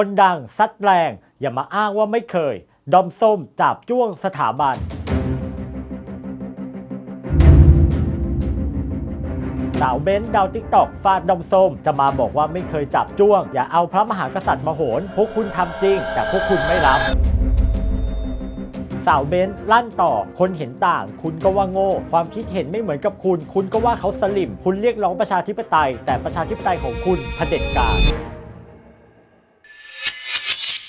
คนดังซัดแรง อย่ามาอ้างว่าไม่เคย ดอมส้มจับจ้วงสถาบันสาวเบ้นดาวติ๊กตอกฟาดดอมส้ม จะมาบอกว่าไม่เคยจับจ้วง อย่าเอาพระมหากษัตริย์มาโหน พวกคุณทำจริง แต่พวกคุณไม่รับสาวเบ้นลั่นต่อ คนเห็นต่าง คุณก็ว่าโง่ ความคิดเห็นไม่เหมือนกับคุณ คุณก็ว่าเขาสลิม คุณเรียกร้องประชาธิปไตย แต่ประชาธิปไตยของคุณเผด็จการ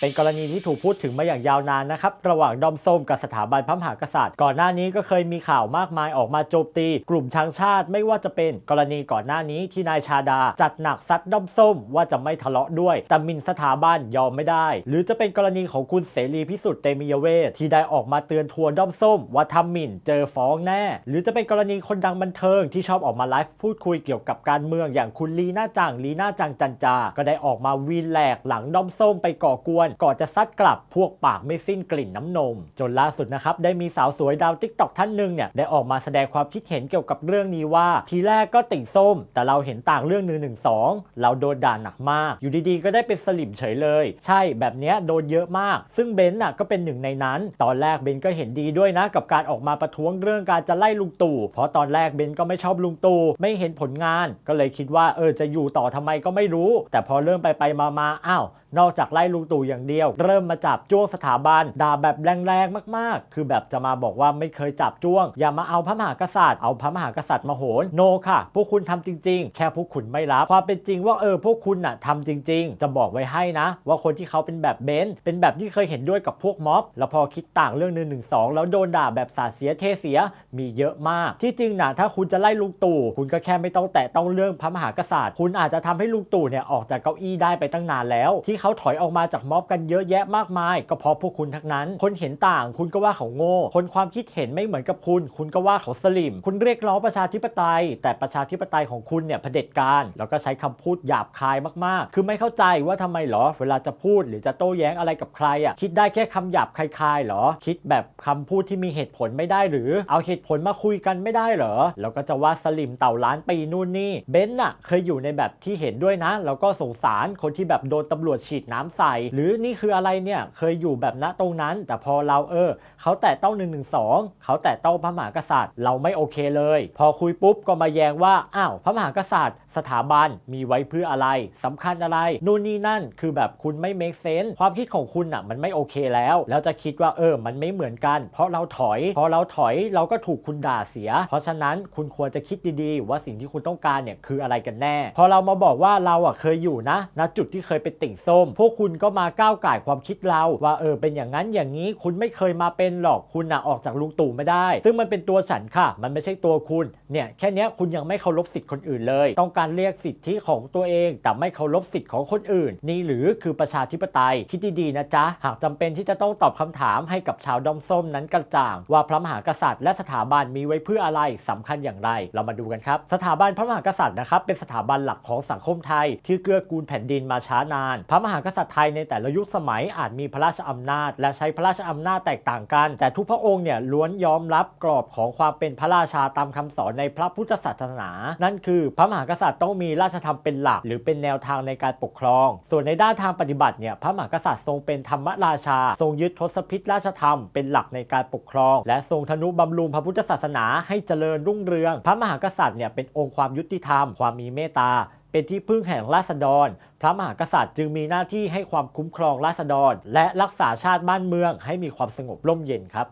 เป็นกรณีที่ถูกพูดถึงมาอย่างยาวนานนะครับ ระหว่างดอมส้มกับสถาบันพระมหากษัตริย์ ก่อนหน้านี้ก็เคยมีข่าวมากมายออกมาโจมตี กลุ่มช้างชาติไม่ว่าจะเป็นกรณีก่อนหน้านี้ที่นายชาดา จัดหนักซัดดอมส้มว่าจะไม่ทะเลาะด้วย แต่มินสถาบันยอมไม่ได้ หรือจะเป็นกรณีของคุณเสรีพิสุทธิ์เตมียเวทที่ได้ออกมาเตือนทัวร์ด้อมส้ม ว่าทำหมิ่นเจอฟ้องแน่ หรือจะเป็นกรณีคนดังบันเทิงที่ชอบออกมาไลฟ์พูดคุยเกี่ยวกับการเมืองอย่างคุณลีน่าจังลีน่าจังจันจา ก็ได้ออกมาวีนแหลกหลังด้อมส้มไปก่อกวนก่อนจะซัดกลับพวกปากไม่สิ้นกลิ่นน้ำนม จนล่าสุดนะครับได้มีสาวสวยดาวติ๊กต็อกท่านหนึ่งเนี่ยได้ออกมาแสดงความคิดเห็นเกี่ยวกับเรื่องนี้ว่า ทีแรกก็ติ่งส้ม แต่เราเห็นต่างเรื่องหนึ่งหนึ่งสองเราโดนด่าหนักมาก อยู่ดีๆ ก็ได้เป็นสลิมเฉยเลย ใช่แบบเนี้ยโดนเยอะมาก ซึ่งเบนซ์น่ะก็เป็นหนึ่งในนั้น ตอนแรกเบนซ์ก็เห็นดีด้วยนะกับการออกมาประท้วงเรื่องการจะไล่ลุงตู่เพราะตอนแรกเบนซ์ก็ไม่ชอบลุงตู่ไม่เห็นผลงาน ก็เลยคิดว่าเออจะอยู่ต่อทำไมก็ไม่รู้ แต่พอเริ่มไปไปมามาอ้าวนอกจากไล่ลุงตู่อย่างเดียว เริ่มมาจับจ้วงสถาบันด่าแบบแรงๆมากๆ คือแบบจะมาบอกว่าไม่เคยจับจ้วง อย่ามาเอาพระมหากษัตริย์เอาพระมหากษัตริย์มาโหนโนค่ะ พวกคุณทำจริง ๆ แค่พวกคุณไม่รับความเป็นจริงว่าเออพวกคุณน่ะทำจริง ๆ จะบอกไว้ให้นะ ว่าคนที่เขาเป็นแบบเบนซ์เป็นแบบที่เคยเห็นด้วยกับพวกม็อบ แล้วพอคิดต่างเรื่องหนึ่งหนึ่งสองแล้วโดนด่าแบบสาเสียเทเสียมีเยอะมาก ที่จริงนะถ้าคุณจะไล่ลุงตู่คุณก็แค่ไม่ต้องแตะต้องเรื่องพระมหากษัตริย์ คุณอาจจะทำให้ลุงตู่เนี่ยออกจากเก้าอี้ได้ไปตั้งนานแล้วที่เขาถอยออกมาจากม็อบกันเยอะแยะมากมาย ก็เพราะพวกคุณทั้งนั้น คนเห็นต่าง คุณก็ว่าเขาโง่ คนความคิดเห็นไม่เหมือนกับคุณ คุณก็ว่าเขาสลิม คุณเรียกร้องประชาธิปไตย แต่ประชาธิปไตยของคุณเนี่ยเผด็จการ แล้วก็ใช้คำพูดหยาบคายมากๆ คือไม่เข้าใจว่าทำไมเหรอ เวลาจะพูดหรือจะโต้แย้งอะไรกับใครอะ คิดได้แค่คำหยาบคายๆหรอ คิดแบบคำพูดที่มีเหตุผลไม่ได้หรือ เอาเหตุผลมาคุยกันไม่ได้เหรอ แล้วก็จะว่าสลิมเต่าล้านปีนู่นนี่ เบนซ์น่ะเคยอยู่ในแบบที่เห็นด้วยนะ แล้วก็สงสารคนที่แบบโดนตำรวจฉีดน้ำใส่ หรือนี่คืออะไรเนี่ยเคยอยู่แบบณตรงนั้น แต่พอเราเออเขาแตะต้อง1นึเขาแตะต้องพระมหากษัตริย์ เราไม่โอเคเลย พอคุยปุ๊บก็มาแย้งว่าอ้าวพระมหากษัตริย์ สถาบันมีไว้เพื่ออะไรสำคัญอะไรนู่นนี่นั่นคือแบบคุณไม่ make sense ความคิดของคุณอะมันไม่โอเคแล้ว แล้วจะคิดว่าเออมันไม่เหมือนกัน เพราะเราถอย พอเราถอยเราก็ถูกคุณด่าเสีย เพราะฉะนั้นคุณควรจะคิดดีๆ ว่าสิ่งที่คุณต้องการเนี่ยคืออะไรกันแน่ พอเรามาบอกว่าเราอะเคยอยู่นะณจุดที่เคยเป็นติ่งส้มพวกคุณก็มาก้าวไก่ความคิดเรา ว่าเออเป็นอย่างนั้นอย่างนี้คุณไม่เคยมาเป็นหรอกคุณน่ะออกจากลุงตู่ไม่ได้ ซึ่งมันเป็นตัวฉันค่ะ มันไม่ใช่ตัวคุณเนี่ยแค่นี้คุณยังไม่เคารพสิทธิ์คนอื่นเลย ต้องการเรียกสิทธิของตัวเอง แต่ไม่เคารพสิทธิ์ของคนอื่น นี่หรือคือประชาธิปไตยคิดดีๆนะจ๊ะหากจำเป็นที่จะต้องตอบคำถามให้กับชาวดอมส้มนั้นกระจ่าง ว่าพระมหากษัตริย์และสถาบันมีไว้เพื่ออะไรสำคัญอย่างไร เรามาดูกันครับ สถาบันพระมหากษัตริย์นะครับเป็นสถาบันหลักของสังคมไทย ที่เกื้อกูลแผ่นดินมาช้านาน พระมหากษัตริย์ไทยในแต่ละยุคสมัยอาจมีพระราชอำนาจ และใช้พระราชอำนาจแตกต่างกัน แต่ทุกพระองค์เนี่ยล้วนยอมรับกรอบของความเป็นพระราชาตามคำสอนในพระพุทธศาสนา นั่นคือพระมหากษัตริย์ต้องมีราชธรรมเป็นหลัก หรือเป็นแนวทางในการปกครอง ส่วนในด้านทางปฏิบัติเนี่ยพระมหากษัตริย์ทรงเป็นธรรมราชา ทรงยึดทศพิธราชธรรมเป็นหลักในการปกครอง และทรงทนุบำรุงพระพุทธศาสนาให้เจริญรุ่งเรือง พระมหากษัตริย์เนี่ยเป็นองค์ความยุติธรรม ความมีเมตตา เป็นที่พึ่งแห่งราษฎร พระมหากษัตริย์จึงมีหน้าที่ให้ความคุ้มครองราษฎร และรักษาชาติบ้านเมืองให้มีความสงบร่มเย็นครับ